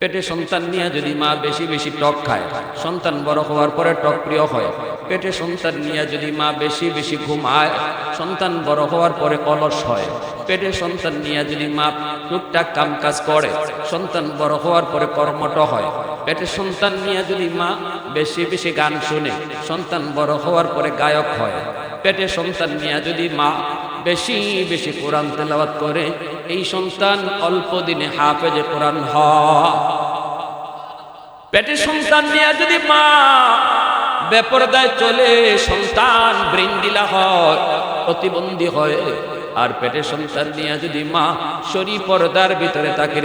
পেটে সন্তান নিয়ে যদি মা বেশি বেশি টক খায়, সন্তান বড় হওয়ার পরে টক প্রিয় হয়। পেটে সন্তান নিয়ে যদি মা বেশি বেশি ঘুমায়, সন্তান বড় হওয়ার পরে অলস হয়। পেটে সন্তান নিয়ে যদি মা টুকটাক কাম কাজ করে, সন্তান বড় হওয়ার পরে কর্মট হয়। পেটে সন্তান নিয়ে যদি মা বেশি বেশি গান শুনে, সন্তান বড় হওয়ার পরে গায়ক হয়। পেটে সন্তান নিয়ে যদি মা বেশি বেশি কোরআন তেলাওয়াত করে এই সন্তান অল্প দিনে হাফেজে কোরআন হ পেটে সন্তান নিয়ে যদি মা বেপরদায় চলে, সন্তান বৃন্দিলা হয়, প্রতিবন্ধী হয়, আর পেটে সন্তান নিয়ে যদি মা শরী পর্দার ভিতরে তাকে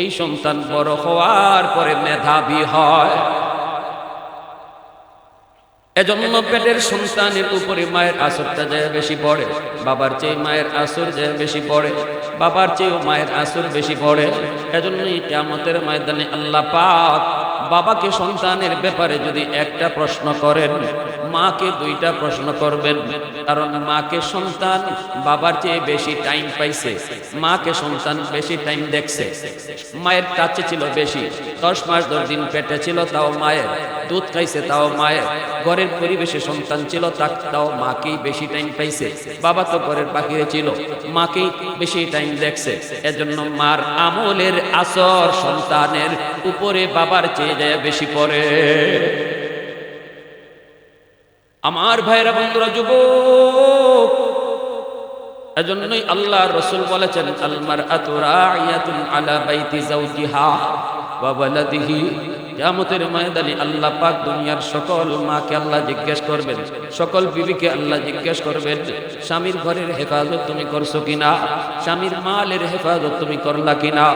এই সন্তান বড় হওয়ার পরে মেধাবী হয়। এজন্য পেটের সন্তানের উপরে মায়ের আসরটা যায় বেশি পড়ে, বাবার চেয়ে মায়ের আসর যায় বেশি পড়ে, বাবার চেয়েও মায়ের আসর বেশি পড়ে, এজন্যই কেমতের ময়দানে আল্লাহ পাক বাবাকে সন্তানের ব্যাপারে যদি একটা প্রশ্ন করেন মাকে দুইটা প্রশ্ন করবেন। কারণ মাকে সন্তান বাবার চেয়ে বেশি টাইম পাইছে। মাকে সন্তান বেশি টাইম দেখছে। মায়ের কাছে ছিল বেশি। দশ মাস দশ দিন পেটে ছিল, তাও মায়ের। দুধ খাইছে, তাও মায়ের। ঘরের পরিবেশে সন্তান ছিল তাও মাকেই বেশি টাইম পাইছে। বাবা তো ঘরের বাকিরে ছিল, মাকেই বেশি টাইম দেখছে। এজন্য মার আমলের আসর সন্তানের উপরে বাবার চেয়ে যায় বেশি পড়ে। আমার ভাইরা বন্ধুরা, যুবক, এজন্যই আল্লাহ রসুল বলেছেন আলমার আতুরাইয়াতুন আলা বাইতি জাওজিহা ওয়া ওয়ালাদিহি। কিয়ামতের ময়দানে আল্লাহ পাক দুনিয়ার সকল মাকে আল্লাহ জিজ্ঞেস করবেন, সকল বিবিকে আল্লাহ জিজ্ঞেস করবেন, স্বামীর ঘরের হেফাজত তুমি করছ কিনা? স্বামীর মালের হেফাজত তুমি করলা কিনা?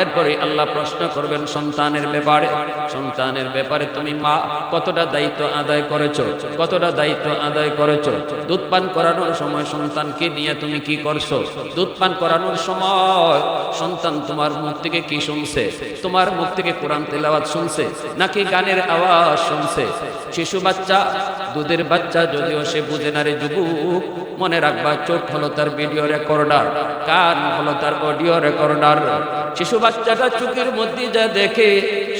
এরপরে আল্লাহ প্রশ্ন করবেন, সন্তানের ব্যাপারে। সন্তানের ব্যাপারে তুমি মা, কতটা দায়িত্ব আদায় করেছ? কতটা দায়িত্ব আদায় করেছ? দুধ পান করানোর সময় সন্তানকে নিয়ে তুমি কি করছ? দুধ পান করানোর সময় সন্তান তোমার মুখ থেকে কি শুনছে? তোমার মুখ থেকে কোরআন তেলাওয়াত শুনছে? নাকি গানের আওয়াজ শুনছে? শিশু বাচ্চা, দুধের বাচ্চা, যদিও সে বুঝে না রে যুবক, মনে রাখবা, চোখ হলো তার ভিডিও রেকর্ডার কান হলো তার অডিও রেকর্ডার শিশু বাচ্চাটা চোখের মধ্যে যা দেখে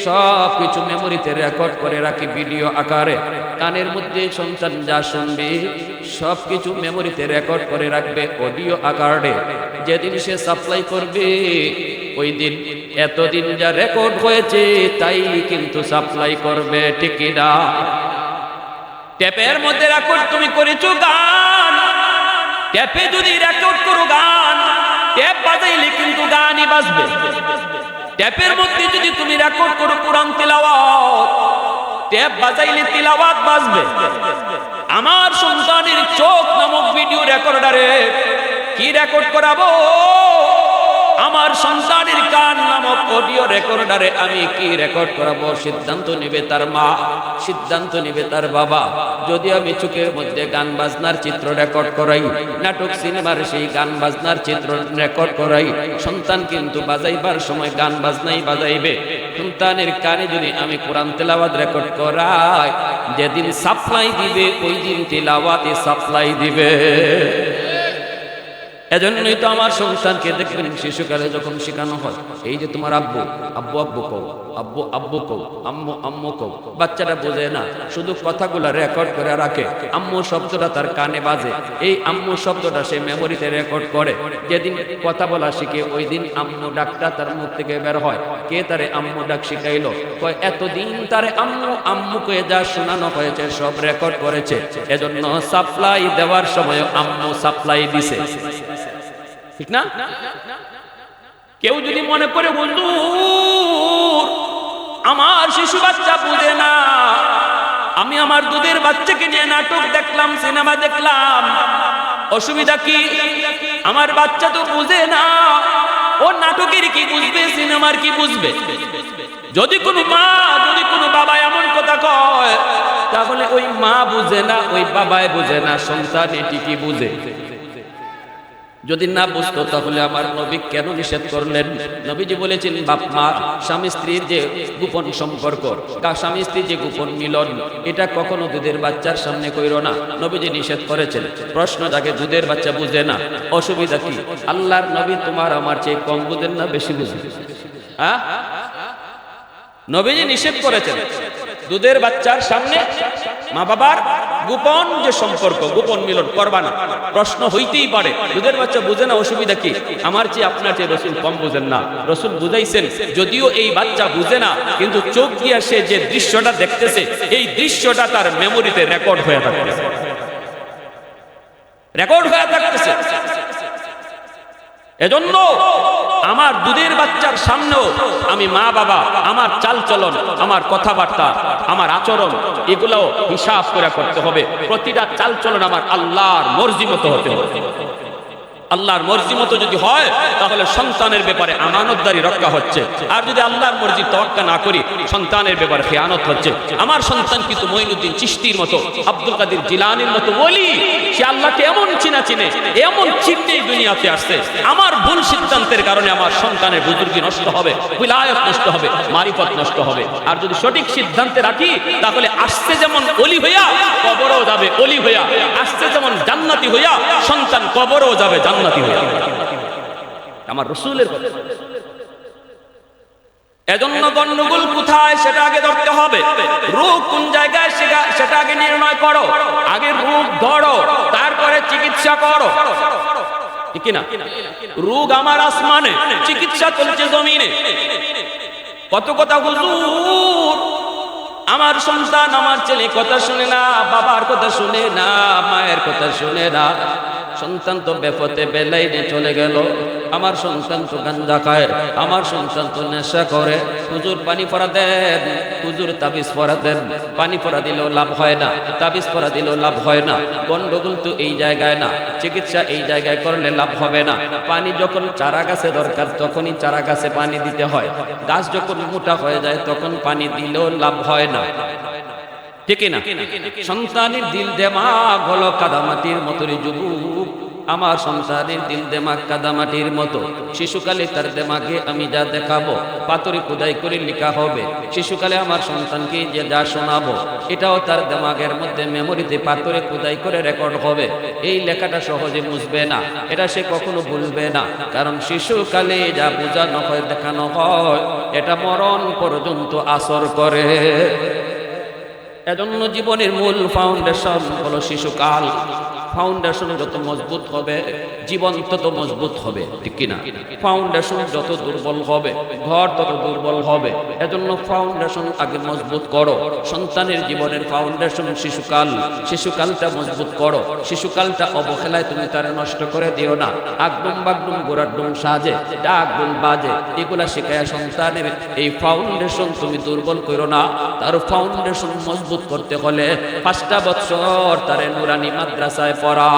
সব কিছু মেমোরিতে রেকর্ড করে রাখি ভিডিও আকারে। কানের মধ্যে সন্তান যা শুনবে সব কিছু মেমোরিতে রেকর্ড করে রাখবে অডিও আকারে। যেদিন সে সাপ্লাই করবে ওই দিন এতদিন যা রেকর্ড হয়েছে, তাই কিন্তু সাপ্লাই করবে না? ট্যাপের মধ্যে রেকর্ড তুমি করেছ গান। ট্যাপে যদি রেকর্ড করো গান ট্যাপ বাজাইলে কিন্তু গানই বাজবে। ট্যাপের মধ্যে যদি তুমি রেকর্ড করো কোরআন তেলাওয়াত, ট্যাপ বাজাইলে তেলাওয়াত বাজবে। আমার সন্তানের চোখ নামক ভিডিও রেকর্ডারে কি রেকর্ড করাবো? আমার সন্তানের কান নামক অডিও রেকর্ডারে আমি কি রেকর্ড করাবো? সিদ্ধান্ত নেবে তার মা, সিদ্ধান্ত নেবে তার বাবা। যদি আমি চোখের মধ্যে গান বাজনার চিত্র রেকর্ড করাই, নাটক, সিনেমার সেই গান বাজনার চিত্র রেকর্ড করাই, সন্তান কিন্তু বাজাইবার সময় গান বাজনাই বাজাইবে। সন্তানের কানে যদি আমি কোরআন তেলাওয়াত রেকর্ড করাই, যেদিন সাপ্লাই দিবে ওই দিন তেলাওয়াতে সাপ্লাই দিবে। এজন্যই তো আমার সন্তানকে দেখবেন শিশুকালে যখন শেখানো হয়, এই যে তোমার আব্বু আব্বু আব্বু কও, আব্বু আব্বু কও, আম্মু আম্মু কও বাচ্চাটা বোঝে না, শুধু কথাগুলো রেকর্ড করে রাখে, আম্মু শব্দটা তার কানে বাজে, এই আম্মু শব্দটা সে মেমোরিতে রেকর্ড করে, যেদিন কথা বলা শিখে ওই দিন আম্মু ডাকটা তার মুখ থেকে বের হয়, কে তারে আম্মু ডাক শিখাইলো, কয়, এতদিন তারে আম্মু, আম্মুকে যা শোনানো হয়েছে সব রেকর্ড করেছে, এজন্য সাপ্লাই দেওয়ার সময় আম্মু সাপ্লাই দিছে। ঠিক না? কেউ যদি মনে করে বন্ধু আমার শিশু বাচ্চা বুঝে না। আমি আমার দুধের বাচ্চাকে নিয়ে নাটক দেখলাম, সিনেমা দেখলাম। অসুবিধা কি? আমার বাচ্চা তো বুঝে না। ও নাটকের কি বুঝবে, সিনেমার কি বুঝবে? যদি কোনো মা, যদি কোনো বাবা এমন কথা কয়, তাহলে ওই মা বুঝে না, ওই বাবায় বুঝে না সন্তান এটি কি বুঝে। যদি না বুঝতো, তাহলে আমার নবী কেন নিষেধ করলেন? নবীজি বলেছেন, বাপ মা, স্বামী স্ত্রীর যে গোপন সম্পর্ক স্বামী স্ত্রীর যে গোপন মিলন, এটা কখনো দুধের বাচ্চার সামনে কইরো না। নবীজি নিষেধ করেছেন। প্রশ্ন যাকে দুধের বাচ্চা বুঝে না। অসুবিধা কি? আল্লাহর নবী তোমার আমার চেয়ে কম বুঝেন না, বেশি বুঝেন? হ্যাঁ নবীজি নিষেধ করেছেন। দুধের বাচ্চার সামনে মা বাবার গোপন যে সম্পর্ক, গোপন মিলন, করবা না। প্রশ্ন হইতেই পারে। দুধের বাচ্চা বুঝে না, অসুবিধা কি? আমার চেয়ে আপনার চেয়ে রসুল কম বুঝেন না। রসুল বুঝাইছেন, যদিও এই বাচ্চা বুঝে না, কিন্তু চোখ দিয়ে সে যে দৃশ্যটা দেখতেছে, এই দৃশ্যটা তার মেমোরিতে রেকর্ড হয়ে থাকতেছে। রেকর্ড হয়ে থাকতেছে। এজন্য আমার দুধের বাচ্চার সামনেও আমি মা বাবা, আমার চাল চলন আমার কথাবার্তা, আমার আচরণ এগুলো হিসাব করে করতে হবে। প্রতিটা চাল চলন আমার আল্লাহর মর্জি মতো হতে হবে। আল্লাহর মর্জি মতো যদি হয়, তাহলে সন্তানের ব্যাপারে আমানতদারি রক্ষা হচ্ছে। আর যদি আল্লাহর মর্জি তওয়াক্কা না করি, সন্তানের ব্যাপারে খেয়ানত হচ্ছে। আমার সন্তান কিন্তু মঈনুদ্দিন চিশতির মতো, আব্দুল কাদের জিলানির মতো বলি সে আল্লাহকে এমন চিনা চিনে, এমন চিনতেই দুনিয়াতে আসছে। আমার ভুল সিদ্ধান্তের কারণে আমার সন্তানের বুজুর্গি নষ্ট হবে, বিলায়ত নষ্ট হবে, মারিফত নষ্ট হবে। আর যদি সঠিক সিদ্ধান্তে রাখি, তাহলে আসছে যেমন অলি হইয়া, কবরও যাবে অলি হইয়া। আসছে যেমন জান্নাতি হইয়া, সন্তান কবরও যাবে জান্নাতি হইয়া আমার রসুলের এজন্য গন্ডগোল কোথায় সেটা আগে ধরতে হবে। রোগ কোন জায়গায় সেটা- আগে নির্ণয় করো। আগে রোগ ধরো। তারপরে চিকিৎসা করো। রোগ আমার আসমানে, চিকিৎসা চলছে জমিনে। কত কথা হুজুর। আমার সন্তান, আমার ছেলে কথা শুনে না, বাবার কথা শুনে না, মায়ের কথা শুনে না। সন্তান তো বেপথে বেলাইনে চলে গেল। আমার সন্তান তো গাঞ্জা খায়, আমার সন্তান তো নেশা করে। হুজুর, পানি পরা দেন। হুজুর, তাবিজ পরা দেন। পানি পরা দিলেও লাভ হয় না, তাবিজ পরা দিলেও লাভ হয় না। গন্ডগোল তো এই জায়গায় না, চিকিৎসা এই জায়গায় করলে লাভ হবে না। পানি যখন চারা গাছে দরকার, তখনই চারা গাছে পানি দিতে হয়। গাছ যখন মোটা হয়ে যায়, তখন পানি দিলেও লাভ হয় না। ঠিক সন্তানের দিল দেমাগ হলো কাদামাটির মতোই যুবক। আমার সন্তানের দিল দেমাগ কাদামাটির মতো। শিশুকালে তার দেমাগে আমি যা দেখাবো, পাথরে খোদাই করে লেখা হবে। শিশুকালে আমার সন্তানকে যে যা শোনাবো, এটাও তার দেমাগের মধ্যে মেমোরিতে পাথরে খোদাই করে রেকর্ড হবে। এই লেখাটা সহজে মুছবে না। এটা সে কখনো ভুলবে না। কারণ শিশুকালে যা বোঝানো হয়, দেখানো হয়, এটা মরণ পর্যন্ত আসর করে। এজন্য জীবনের মূল ফাউন্ডেশন হলো শিশুকাল। ফাউন্ডেশন যত মজবুত হবে, জীবন তত মজবুত হবে, ঠিক কিনা? ফাউন্ডেশন যত দুর্বল হবে, ঘর তত দুর্বল হবে, এজন্য ফাউন্ডেশন আগে মজবুত করো। সন্তানের জীবনের ফাউন্ডেশন শিশুকাল, শিশুকালটা মজবুত করো। শিশুকালটা অবহেলায় তুমি তার নষ্ট করে দিও না। আগডুম বাগডুম গোড়াডুম সাজে ডাকডুম বাজে, এগুলা শেখায় সন্তানের এই ফাউন্ডেশন তুমি দুর্বল করো না। তার ফাউন্ডেশন মজবুত করতে হলে পাঁচটা বছর তারে নুরানি মাদ্রাসায় পড়া।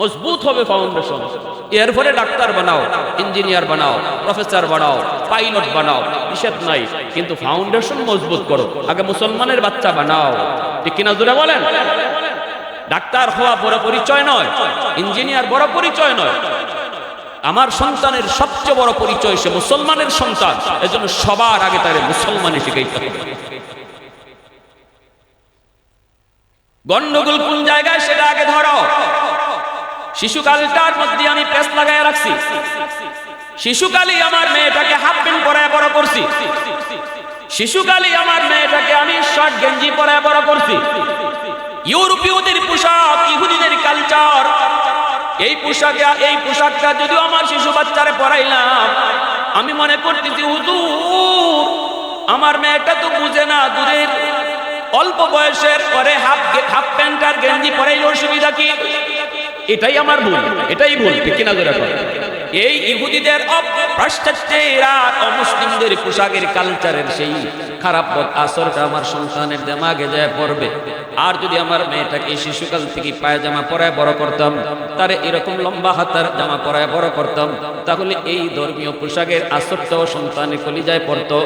মজবুত হবে ফাউন্ডেশন এরপরে ডাক্তার বানাও ইঞ্জিনিয়ার বানাও প্রফেসর বানাও পাইলট বানাও, নিষেধ নাই, কিন্তু ফাউন্ডেশন মজবুত করো। আগে মুসলমানের বাচ্চা বানাও। ঠিক কিনা জুড়ে বলেন? ডাক্তার হওয়া বড় পরিচয় নয় ইঞ্জিনিয়ার বড় পরিচয় নয়। আমার সন্তানের সবচেয়ে বড় পরিচয় সে মুসলমানের সন্তান, এজন্য সবার আগে তারে মুসলমানই শিখাইতে হবে। গন্ডগোল কোন জায়গায় সেটা আগে ধরো। শিশুকালটার মধ্যে আমি পেস লাগাই রাখছি। শিশুকালই আমার মেয়েটাকে হাফ প্যান্ট পরায় বড় করছি। শিশুকালই আমার মেয়েটাকে আমি শর্ট, গেঞ্জি পরায় বড় করছি। ইউরোপীয়দের পোশাক, ইহুদিদের কালচার। এই পোশাক, এই পোশাকটা যদিও আমার শিশু বাচ্চারে পরাইলাম, আমি মনে করতেছি, হুজুর, আমার মেয়েটা তো বুঝে না, দূরের অল্প বয়সের পরে হাফ হাফ প্যান্ট আর গেঞ্জি পরাইলে অসুবিধা কি? এটাই আমার ভুল, এটাই ভুল, ঠিক কিনা ধরে এই ইহুদিদের অপ- পাশ্চাত্যের আর অমুসলিমদের পোশাকের কালচারের সেই খারাপ পথ আসরটা আমার সন্তানের দেমাগে যায় পড়বে। আর যদি আমার মেয়েটাকে শিশুকাল থেকে পায়জামা পরায় বড় করতাম, তার এরকম লম্বা হাতার জামা পরায় বড় করতাম, তাহলে এই ধর্মীয় পোশাকের আসরটাও সন্তানের কলিজায় পড়তো।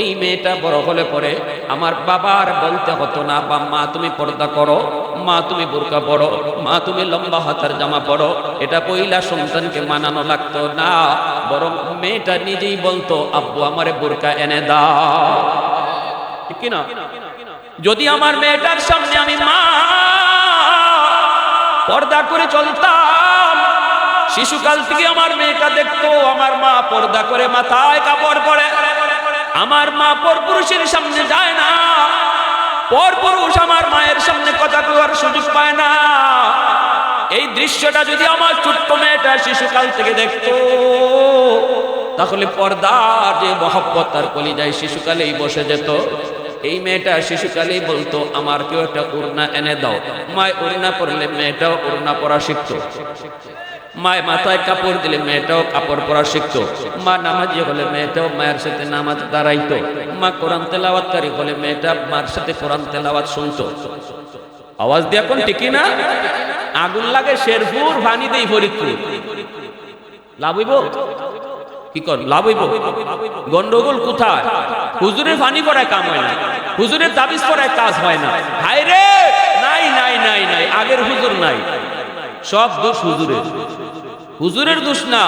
এই মেয়েটা বড় হলে পরে আমার বাবার বলতে হতো না বা মা, তুমি পর্দা করো, মা, তুমি বোরকা পড়ো মা, তুমি লম্বা হাতার জামা পড়ো এটা পইলা সন্তানকে মানানো লাগতো না, বরং মেয়েটা নিজেই বলতো, আব্বু, আমারে বোরকা এনে দাও। ঠিক কিনা? যদি আমার মেয়েটার সামনে আমি মা পর্দা করে চলতাম, শিশুকাল থেকে আমার মেয়েটা দেখতো, আমার মা পর্দা করে মাথায় কাপড় পরে। আমার মা পর পুরুষের সামনে যায় না। পর পুরুষ আমার মায়ের সামনে কথা কওয়ার সুযোগ পায় না। এই দৃশ্যটা যদি আমার ছোট্ট মেয়েটা শিশুকাল থেকে দেখতো, তাহলে পর্দার যে মহব্বত তার কলিজায় শিশুকালেই বসে যেত। এই মেয়েটা শিশুকালেই বলতো, আমার কেউ একটা উড়না এনে দাও। মায় উড়না পরলে মেয়েটাও উড়না পরা শিখতো। মায় মাথায় কাপড় দিলে মেয়েটাও কাপড় পরা শিখতো। মা নামাজি হলে মেয়েটাও মায়ের সাথে নামাজ দাঁড়াইতো। মা কোরআন তেলাওয়াতকারী হলে মেয়েটা মার সাথে কোরআন তেলাওয়াত শুনতো। আওয়াজ দিয়ে এখন ঠিকই না? আগুন লাগে শেরপুর ভানি দেই ফরিদপুর। লাভ হইব? কি কর লাভইব গন্ডগোল কোথায়? হুজুরের ভানি পড়ায় কাম হয় না। হুজুরের তাবিজ পড়ায় কাজ হয় না। হাই রে! নাই নাই নাই নাই। আগের হুজুর নাই। সব দোষ হুজুরের। হুজুরের দোষ না।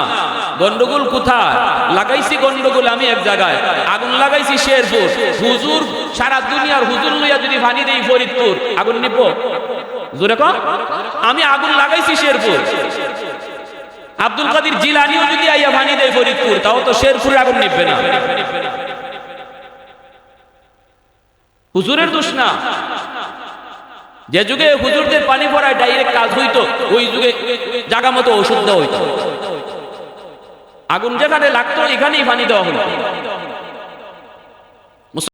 গন্ডগোল কোথায়? লাগাইছি গন্ডগোল আমি এক জায়গায়। আগুন লাগাইছি শেরপুর। হুজুর সারা দুনিয়ার হুজুর লইয়া যদি ভানি দেই ফরিদপুর, আগুন নিব? জোরে কম আমি আগুন লাগাইছি শেরপুর। আব্দুল কাদির জিলানিও যদি আইয়া ভানি দেয় ফরিদপুর, তাও তো শেরপুরে আগুন নিবে না। হুজুরের দোষ না। যে যুগে হুজুরদের পানি পড়ায় ডাইরেক্ট কাজ হইতো, ওই যুগে জাগা মতো ওষুধ দেওয়া হইতো। আগুন যেখানে লাগতো, এখানেই পানি দেওয়া হইতো।